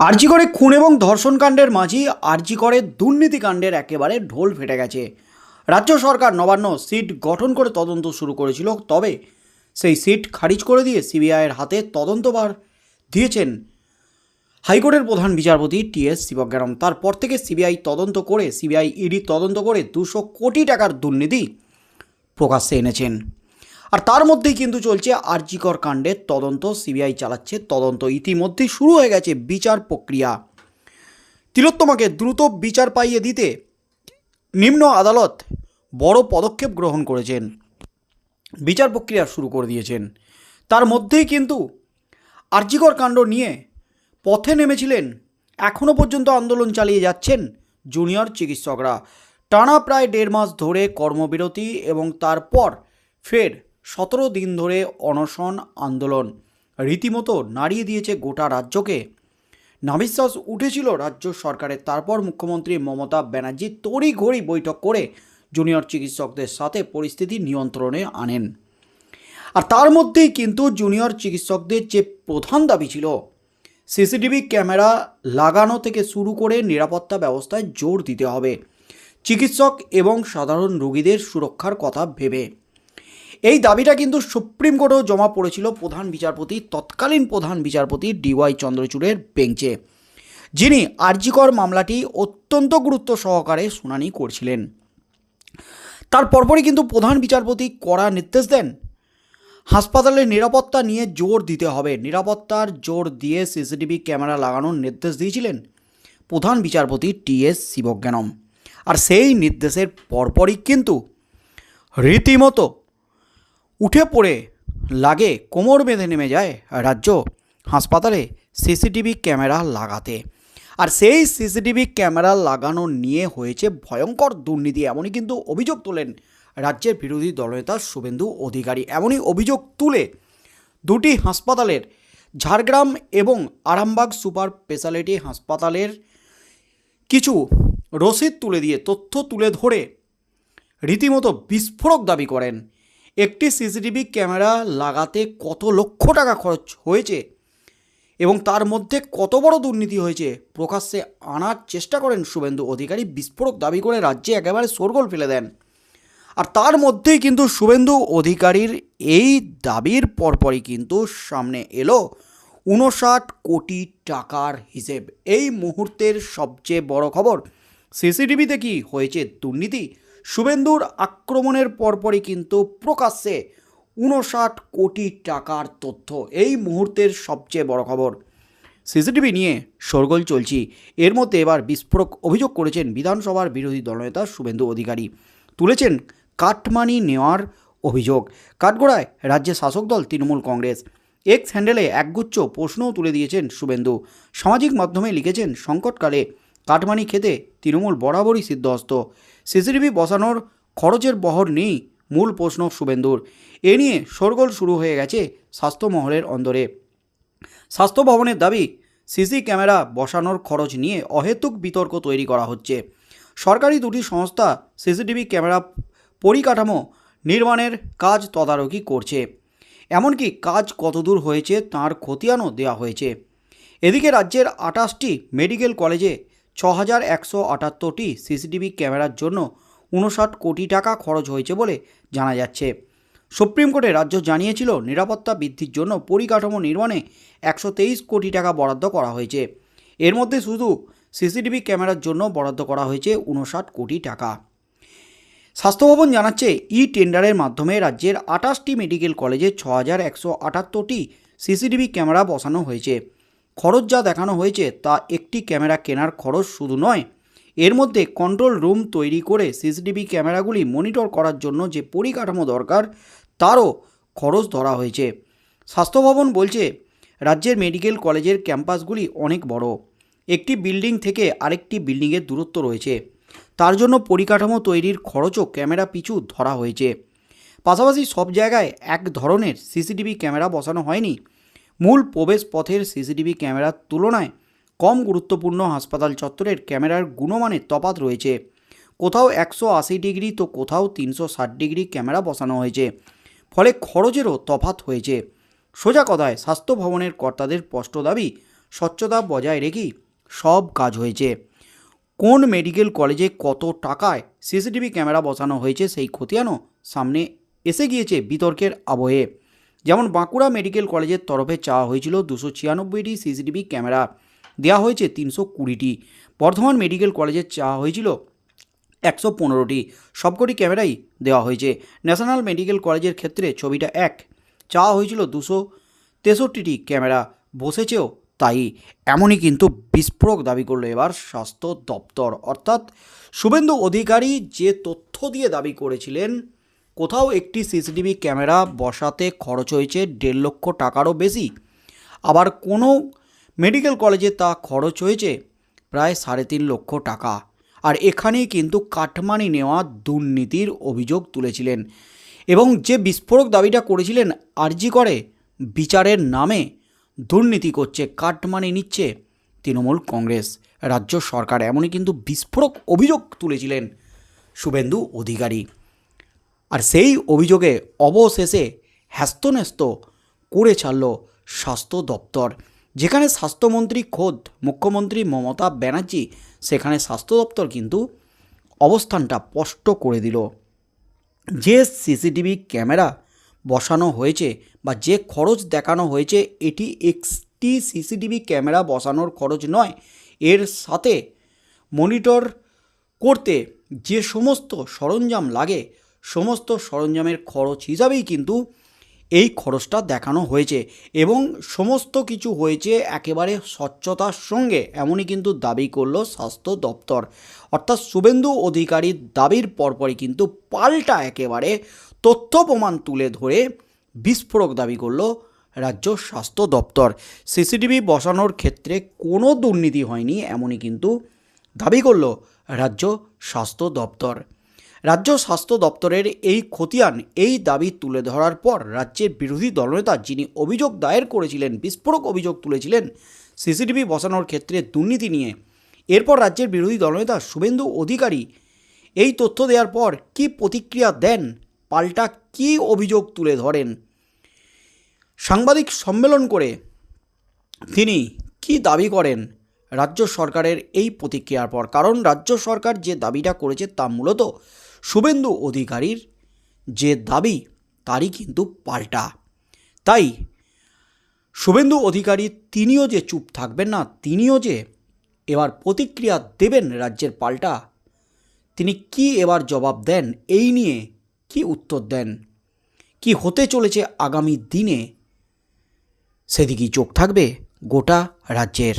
আরজিকরে খুন এবং ধর্ষণকাণ্ডের মাঝি আরজিকরে দুর্নীতিকাণ্ডের একেবারে ঢোল ফেটে গেছে। রাজ্য সরকার নবান্ন সিট গঠন করে তদন্ত শুরু করেছিল, তবে সেই সিট খারিজ করে দিয়ে সিবিআইয়ের হাতে তদন্তভার দিয়েছেন হাইকোর্টের প্রধান বিচারপতি টি এস শিবজ্ঞানম। তারপর থেকে সিবিআই তদন্ত করে, সিবিআই ইডি তদন্ত করে দুশো কোটি টাকার দুর্নীতি প্রকাশ্যে এনেছেন। আর তার মধ্যেই কিন্তু চলছে আরজিকর কাণ্ডের তদন্ত, সিবিআই চালাচ্ছে তদন্ত। ইতিমধ্যেই শুরু হয়ে গেছে বিচার প্রক্রিয়া। তিলোত্তমাকে দ্রুত বিচার পাইয়ে দিতে নিম্ন আদালত বড় পদক্ষেপ গ্রহণ করেছেন। বিচার প্রক্রিয়া শুরু করে দিয়েছেন। তার মধ্যেই কিন্তু আরজিকর কাণ্ড নিয়ে পথে নেমেছিলেন এখনও পর্যন্ত আন্দোলন চালিয়ে যাচ্ছেন জুনিয়র চিকিৎসকরা। টানা প্রায় দেড় মাস ধরে কর্মবিরতি এবং তারপর ফের সতেরো দিন ধরে অনশন আন্দোলন। রীতিমতো নাড়িয়ে দিয়েছে গোটা রাজ্যকে। নাবিশ্বাস উঠেছিল রাজ্য সরকারের। তারপর মুখ্যমন্ত্রী মমতা ব্যানার্জি তড়িঘড়ি বৈঠক করে জুনিয়র চিকিৎসকদের সাথে পরিস্থিতি নিয়ন্ত্রণে আনেন। আর তার মধ্যেই কিন্তু জুনিয়র চিকিৎসকদের যে প্রধান দাবি ছিল, সিসিটিভি ক্যামেরা লাগানো থেকে শুরু করে নিরাপত্তা ব্যবস্থায় জোর দিতে হবে। চিকিৎসক এবং সাধারণ রোগীদের সুরক্ষার কথা ভেবে এই দাবিটা কিন্তু সুপ্রিম কোর্টেও জমা পড়েছিল প্রধান বিচারপতি, তৎকালীন প্রধান বিচারপতি ডিওয়াই চন্দ্রচূড়ের বেঞ্চে, যিনি আরজিকর মামলাটি অত্যন্ত গুরুত্ব সহকারে শুনানি করছিলেন। তার পরপরই কিন্তু প্রধান বিচারপতি কড়া নির্দেশ দেন, হাসপাতালের নিরাপত্তা নিয়ে জোর দিতে হবে। নিরাপত্তার জোর দিয়ে সিসিটিভি ক্যামেরা লাগানোর নির্দেশ দিয়েছিলেন প্রধান বিচারপতি টি এস শিবজ্ঞানম। আর সেই নির্দেশের পরপরই কিন্তু রীতিমতো উঠে পড়ে লাগে, কোমর বেঁধে নেমে যায় রাজ্য হাসপাতালে সিসিটিভি ক্যামেরা লাগাতে। আর সেই সিসিটিভি ক্যামেরা লাগানো নিয়ে হয়েছে ভয়ঙ্কর দুর্নীতি, এমনই কিন্তু অভিযোগ তোলেন রাজ্যের বিরোধী দলনেতা শুভেন্দু অধিকারী। এমনই অভিযোগ তুলে দুটি হাসপাতালের ঝাড়গ্রাম এবং আরামবাগ সুপার স্পেশালিটি হাসপাতালের কিছু রসিদ তুলে দিয়ে তথ্য তুলে ধরে রীতিমতো বিস্ফোরক দাবি করেন একটি সিসিটিভি ক্যামেরা লাগাতে কত লক্ষ টাকা খরচ হয়েছে এবং তার মধ্যে কত বড় দুর্নীতি হয়েছে প্রকাশ্যে আনার চেষ্টা করেন শুভেন্দু অধিকারী। বিস্ফোরক দাবি করে রাজ্যে একেবারে শোরগোল ফেলে দেন। আর তার মধ্যেই কিন্তু শুভেন্দু অধিকারীর এই দাবির পরপরই কিন্তু সামনে এলো উনষাট কোটি টাকার হিসেব। এই মুহূর্তের সবচেয়ে বড় খবর, সিসিটিভিতে কি হয়েছে দুর্নীতি? শুভেন্দুর আক্রমণের পরপরই কিন্তু প্রকাশ্যে উনষাট কোটি টাকার তথ্য এই মুহূর্তের সবচেয়ে বড় খবর। সিসিটিভি নিয়ে শোরগোল চলছি। এর মধ্যে এবার বিস্ফোরক অভিযোগ করেছেন বিধানসভার বিরোধী দলনেতা শুভেন্দু অধিকারী। তুলেছেন কাটমানি নেওয়ার অভিযোগ। কাঠগোড়ায় রাজ্যের শাসক দল তৃণমূল কংগ্রেস। এক্স হ্যান্ডেলে একগুচ্ছ প্রশ্নও তুলে দিয়েছেন শুভেন্দু। সামাজিক মাধ্যমে লিখেছেন, সংকটকালে কাটমানি খেতে তৃণমূল বরাবরই সিদ্ধহস্ত। সিসিটিভি বসানোর খরচের বহর নেই মূল প্রশ্ন শুভেন্দুর। এ নিয়ে শোরগোল শুরু হয়ে গেছে স্বাস্থ্য মহলের অন্দরে। স্বাস্থ্য ভবনের দাবি, সিসি ক্যামেরা বসানোর খরচ নিয়ে অহেতুক বিতর্ক তৈরি করা হচ্ছে। সরকারি দুটি সংস্থা সিসিটিভি ক্যামেরা পরিকাঠামো নির্মাণের কাজ তদারকি করছে। এমনকি কাজ কতদূর হয়েছে তার খতিয়ানও দেওয়া হয়েছে। এদিকে রাজ্যের আটাশটি মেডিকেল কলেজে ছ হাজার একশো আটাত্তরটি সিসিটিভি ক্যামেরার জন্য উনষাট কোটি টাকা খরচ হয়েছে বলে জানা যাচ্ছে। সুপ্রিম কোর্টে রাজ্য জানিয়েছিল নিরাপত্তা বৃদ্ধির জন্য পরিকাঠামো নির্মাণে একশো তেইশ কোটি টাকা বরাদ্দ করা হয়েছে। এর মধ্যে শুধু সিসিটিভি ক্যামেরার জন্য বরাদ্দ করা হয়েছে উনষাট কোটি টাকা। স্বাস্থ্য ভবন জানাচ্ছে ই টেন্ডারের মাধ্যমে রাজ্যের আটাশটি মেডিকেল কলেজে ছ হাজার একশো আটাত্তরটি সিসিটিভি ক্যামেরা বসানো হয়েছে। খরচ যা দেখানো হয়েছে তা একটি ক্যামেরা কেনার খরচ শুধু নয়, এর মধ্যে কন্ট্রোল রুম তৈরি করে সিসিটিভি ক্যামেরাগুলি মনিটর করার জন্য যে পরিকাঠামো দরকার, তারও খরচ ধরা হয়েছে। স্বাস্থ্য ভবন বলছে, রাজ্যের মেডিকেল কলেজের ক্যাম্পাসগুলি অনেক বড়। একটি বিল্ডিং থেকে আরেকটি বিল্ডিংয়ের দূরত্ব রয়েছে। তার জন্য পরিকাঠামো তৈরির খরচও ক্যামেরা পিছু ধরা হয়েছে। পাশাপাশি সব জায়গায় এক ধরনের সিসিটিভি ক্যামেরা বসানো হয়নি। মূল প্রবেশ পথের সিসিটিভি ক্যামেরার তুলনায় কম গুরুত্বপূর্ণ হাসপাতাল চত্বরের ক্যামেরার গুণমানের তফাৎ রয়েছে। কোথাও একশো আশি ডিগ্রি তো কোথাও তিনশো ষাট ডিগ্রি ক্যামেরা বসানো হয়েছে। ফলে খরচেরও তফাত হয়েছে। সোজা কথায়, স্বাস্থ্য ভবনের কর্তাদের স্পষ্ট দাবি, স্বচ্ছতা বজায় রেখেই সব কাজ হয়েছে। কোন মেডিকেল কলেজে কত টাকায় সিসিটিভি ক্যামেরা বসানো হয়েছে সেই খতিয়ানও সামনে এসে গিয়েছে বিতর্কের আবহে। যেমন বাঁকুড়া মেডিকেল কলেজের তরফে চাওয়া হয়েছিল দুশো ছিয়ানব্বইটি সিসিটিভি ক্যামেরা দেওয়া হয়েছে তিনশো কুড়িটি। বর্ধমান মেডিকেল কলেজের চাওয়া হয়েছিল একশো পনেরোটি। সবকটি ক্যামেরাই দেওয়া হয়েছে। ন্যাশনাল মেডিকেল কলেজের ক্ষেত্রে ছবিটা এক। চাওয়া হয়েছিল দুশো তেষট্টিটি ক্যামেরা, বসেছেও তাই। এমনই কিন্তু বিস্ফোরক দাবি করল এবার স্বাস্থ্য দপ্তর। অর্থাৎ শুভেন্দু অধিকারী যে তথ্য দিয়ে দাবি করেছিলেন কোথাও একটি সিসিটিভি ক্যামেরা বসাতে খরচ হয়েছে দেড় লক্ষ টাকারও বেশি। আবার কোনো মেডিকেল কলেজে তা খরচ হয়েছে প্রায় সাড়ে তিন লক্ষ টাকা। আর এখানেই কিন্তু কাটমানি নেওয়া দুর্নীতির অভিযোগ তুলেছিলেন। এবং যে বিস্ফোরক দাবিটা করেছিলেন, আরজি করে, বিচারের নামে দুর্নীতি করছে কাটমানি নিচ্ছে তৃণমূল কংগ্রেস। রাজ্য সরকার এমনই কিন্তু বিস্ফোরক অভিযোগ তুলেছিলেন শুভেন্দু অধিকারী। আর সেই অভিযোগে অবশেষে হ্যাস্তন্যস্ত করে ছাড়ল স্বাস্থ্য দপ্তর। যেখানে স্বাস্থ্যমন্ত্রী খোদ, মুখ্যমন্ত্রী মমতা ব্যানার্জি, সেখানে স্বাস্থ্য দপ্তর কিন্তু অবস্থানটা স্পষ্ট করে দিল। যে সিসিটিভি ক্যামেরা বসানো হয়েছে বা যে খরচ দেখানো হয়েছে, এটি একটি সিসিটিভি ক্যামেরা বসানোর খরচ নয়। এর সাথে মনিটর করতে যে সমস্ত সরঞ্জাম লাগে সমস্ত সরঞ্জামের খরচ হিসাবেই কিন্তু এই খরচটা দেখানো হয়েছে এবং সমস্ত কিছু হয়েছে একেবারে স্বচ্ছতার সঙ্গে, এমনই কিন্তু দাবি করল স্বাস্থ্য দপ্তর। অর্থাৎ শুভেন্দু অধিকারীর দাবির পরপরই কিন্তু পাল্টা একেবারে তথ্য প্রমাণ তুলে ধরে বিস্ফোরক দাবি করল রাজ্য স্বাস্থ্য দপ্তর। সিসিটিভি বসানোর ক্ষেত্রে কোনো দুর্নীতি হয়নি, এমনই কিন্তু দাবি করল রাজ্য স্বাস্থ্য দপ্তর। রাজ্য স্বাস্থ্য দপ্তরের এই খতিয়ান এই দাবি তুলে ধরার পর রাজ্যের বিরোধী দলনেতা যিনি অভিযোগ দায়ের করেছিলেন, বিস্ফোরক অভিযোগ তুলেছিলেন, সিসিটিভি বসানোর ক্ষেত্রে দুর্নীতি নিয়ে। এরপর রাজ্যের বিরোধী দলনেতা শুভেন্দু অধিকারী এই তথ্য দেওয়ার পর কি প্রতিক্রিয়া দেন, পাল্টা কি অভিযোগ তুলে ধরেন? সাংবাদিক সম্মেলন করে তিনি কি দাবি করেন রাজ্য সরকারের এই প্রতিক্রিয়ার পর? কারণ রাজ্য সরকার যে দাবিটা করেছে তা মূলত শুভেন্দু অধিকারীর যে দাবি, তারই কিন্তু পাল্টা। তাই শুভেন্দু অধিকারী তিনিও যে চুপ থাকবেন না, তিনিও যে এবার প্রতিক্রিয়া দেবেন রাজ্যের পাল্টা, তিনি কি এবার জবাব দেন, এই নিয়ে কি উত্তর দেন, কি হতে চলেছে আগামী দিনে, সেদিকেই চোখ থাকবে গোটা রাজ্যের।